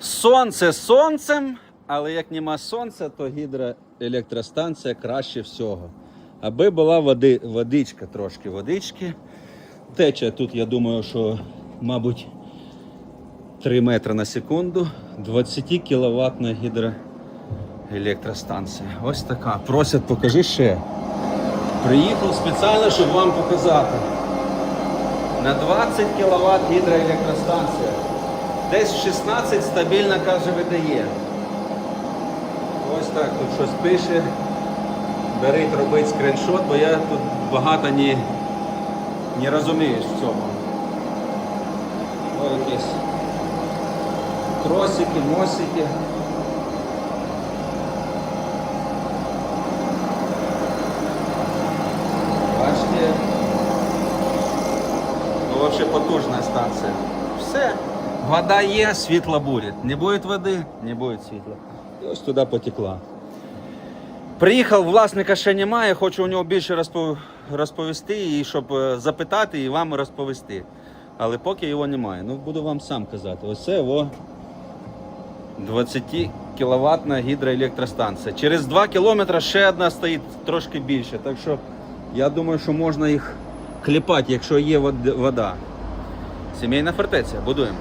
Сонце сонцем, але як нема сонця, то гідроелектростанція краще всього. Аби була води, водичка, трошки водички. Тече тут, я думаю, що, мабуть, 3 метри на секунду. 20 кіловатна гідроелектростанція. Ось така. Просять, покажи ще. Приїхав спеціально, щоб вам показати. На 20 кВт гідроелектростанція. Десь 16 стабільно каже видає. Ось так тут щось пише. Беріть, робить скріншот, бо я тут багато не, не розумієш в цьому. Ось якісь тросики, мосики. Бачите? Ну, вообще потужная станция. Все. Вода є, світло буде. Не буде води, не буде світла. І ось туди потекла. Приїхав, власника ще немає, хочу у нього більше розповісти, і щоб е, запитати і вам розповісти. Але поки його немає. Ну, буду вам сам казати. Ось це його 20 кіловатна гідроелектростанція. Через 2 кілометри ще одна стоїть трошки більше. Так що я думаю, що можна їх кліпати, якщо є вода. Сімейна фортеця, будуємо.